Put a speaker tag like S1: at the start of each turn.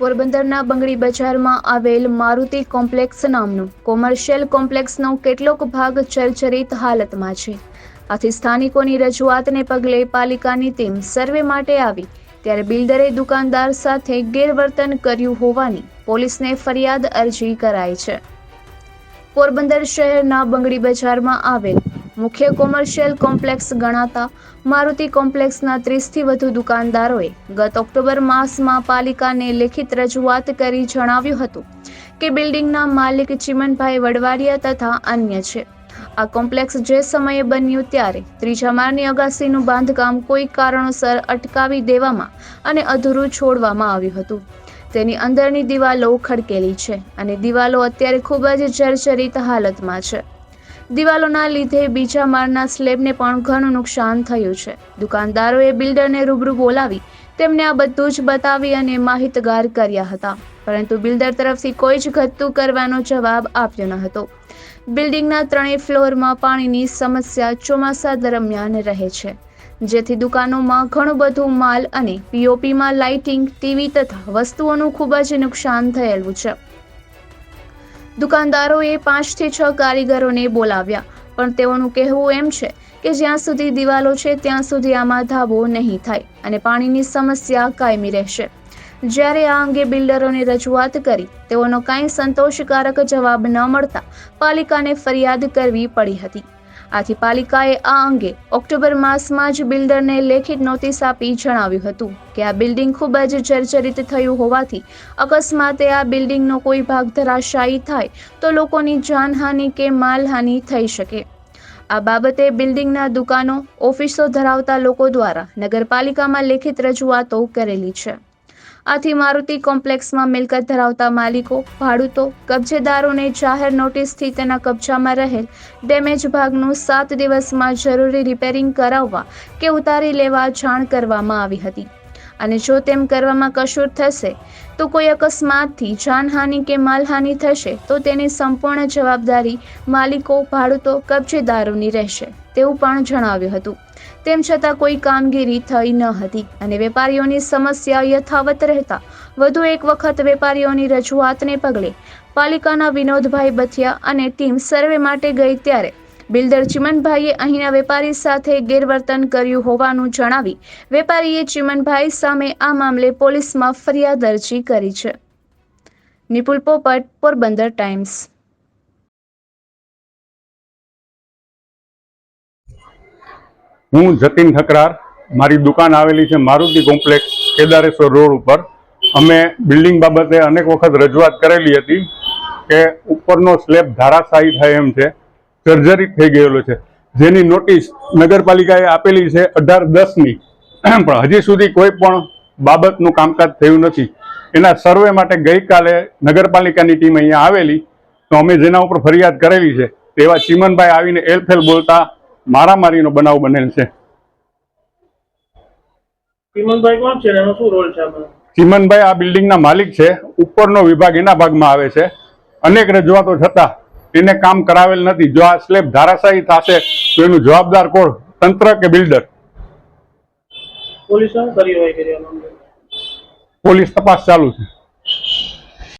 S1: પોરબંદરના બંગડી બજારમાં આવેલ મારુતિ કોમ્પ્લેક્સ નામનું કોમર્શિયલ કોમ્પ્લેક્સનો કેટલોક ભાગ ચરચરિત હાલતમાં છે. આથી સ્થાનિકોની રજૂઆતને પગલે પાલિકાની ટીમ સર્વે માટે આવી, ત્યારે બિલ્ડરે દુકાનદાર સાથે ગેરવર્તન કર્યું હોવાની પોલીસને ફરિયાદ અરજી કરાઈ છે. પોરબંદર શહેરના બંગડી બજારમાં આવેલ મુખ્ય કોમર્શિયલ કોમ્પ્લેક્સ ગણાતા મારુતિ કોમ્પ્લેક્સના ત્રીસથી વધુ દુકાનદારોએ ગત ઓક્ટોબર માસમાં પાલિકાને લેખિત રજૂઆત કરી જણાવ્યું હતું કે બિલ્ડિંગના માલિક ચિમનભાઈ વડવાડિયા તથા અન્ય છે. આ કોમ્પ્લેક્સ જે સમયે બન્યું ત્યારે ત્રીજા માળની અગાસીનું બાંધકામ કોઈ કારણોસર અટકાવી દેવામાં અને અધૂરું છોડવામાં આવ્યું હતું. તેની અંદરની દિવાલો ખડકેલી છે અને દિવાલો અત્યારે ખૂબ જ જર્જરિત હાલતમાં છે. દિવાલોના લીધે બીજા માળના સ્લેબને પણ ઘણું નુકસાન થયું છે. દુકાનદારોએ બિલ્ડરને રૂબરૂ બોલાવી તેમને આ બધું જ બતાવી અને માહિતગાર કર્યા હતા. પરંતુ બિલ્ડર તરફથી કોઈ જ ઘટતું કરવાનો જવાબ આપ્યો ન હતો. બિલ્ડિંગના ત્રણેય ફ્લોરમાં પાણીની સમસ્યા ચોમાસા દરમિયાન રહે છે. જેથી દુકાનોમાં ઘણું બધું માલ અને પીઓપીમાં લાઇટિંગ, ટીવી તથા વસ્તુઓનું ખૂબ જ નુકસાન થયેલું છે. દુકાનદારોએ પાંચથી છ કારીગરોને બોલાવ્યા. પણ તેઓનું કહેવું એમ છે કે જ્યાં સુધી દિવાલો છે, ત્યાં સુધી આમાં ધાબો નહીં થાય અને પાણીની સમસ્યા કાયમી રહેશે. જ્યારે આ અંગે બિલ્ડરોને રજૂઆત કરી, તેઓનો કાંઈ સંતોષકારક જવાબ ન મળતા પાલિકાને ફરિયાદ કરવી પડી હતી. આથી પાલિકાએ આ અંગે ઓક્ટોબર માસમાં જ બિલ્ડરને લેખિત નોટિસ આપી જણાવ્યું હતું કે આ બિલ્ડિંગ ખૂબ જ જર્જરિત થયું હોવાથી અકસ્માતે આ બિલ્ડિંગનો કોઈ ભાગ ધરાશાયી થાય તો લોકોની જાનહાનિ કે માલહાનિ થઈ શકે. આ બાબતે બિલ્ડિંગના દુકાનો, ઓફિસો ધરાવતા લોકો દ્વારા નગરપાલિકામાં લેખિત રજૂઆતો કરેલી છે. આથી મારુતિ કોમ્પ્લેક્સમાં મિલકત ધરાવતા માલિકો, ભાડૂતો, કબજેદારોને જાહેર નોટિસથી તેના કબજામાં રહેલ ડેમેજ ભાગનું સાત દિવસમાં જરૂરી રિપેરિંગ કરાવવા કે ઉતારી લેવા જાણ કરવામાં આવી હતી. અને જો તેમ કરવામાં કસૂર થશે, તો કોઈ અકસ્માતથી જાનહાનિ કે માલહાનિ થશે, તો તેની સંપૂર્ણ જવાબદારી માલિકો, ભાડૂતો, કબજેદારોની રહેશે, તેવું પણ જણાવ્યું હતું. તેમ છતાં કોઈ કામગીરી થઈ ન હતી અને વેપારીઓની સમસ્યા યથાવત રહેતા વધુ એક વખત વેપારીઓની રજૂઆતને પગલે પાલિકાના વિનોદભાઈ બથિયા અને ટીમ સર્વે માટે ગઈ ત્યારે બિલ્ડર ચિમનભાઈએ અહીંના વેપારી સાથે ગેરવર્તન કર્યું હોવાનું જણાવી વેપારીએ ચિમનભાઈ સામે આ મામલે પોલીસમાં ફરિયાદ અરજી કરી છે. નિપુલ પોપટ, પોરબંદર ટાઈમ્સ.
S2: હું જતીન ઠકરાર, મારી દુકાન આવેલી છે મારુતિ કોમ્પ્લેક્સ, કેદારેશ્વર રોડ ઉપર. અમે બિલ્ડિંગ બાબતે અનેક વખત રજૂઆત કરેલી હતી કે ઉપરનો સ્લેબ ધારાશાયી થાય એમ છે. સર્જરી થઈ ગયેલો છે. જેની નોટિસ નગરપાલિકાએ આપેલી છે અઢાર દસની. પણ હજી સુધી કોઈ પણ બાબતનું કામકાજ થયું નથી. એના સર્વે માટે ગઈકાલે નગરપાલિકાની ટીમ અહીંયા આવેલી. તો અમે જેના ઉપર ફરિયાદ કરેલી છે તેવા ચિમનભાઈ આવીને એલફેલ બોલતા મારામારીનો બનાવ બનેલ છે.
S3: ચિમનભાઈ
S2: આ બિલ્ડિંગના માલિક છે. ઉપરનો વિભાગ એના ભાગમાં આવે છે. અનેક રજૂઆતો છતાં એને કામ કરાવેલ નથી. જો આ સ્લેબ ધારાશાયી થશે તો એનું જવાબદાર કોણ? તંત્ર કે બિલ્ડર પોલીસ તપાસ ચાલુ છે.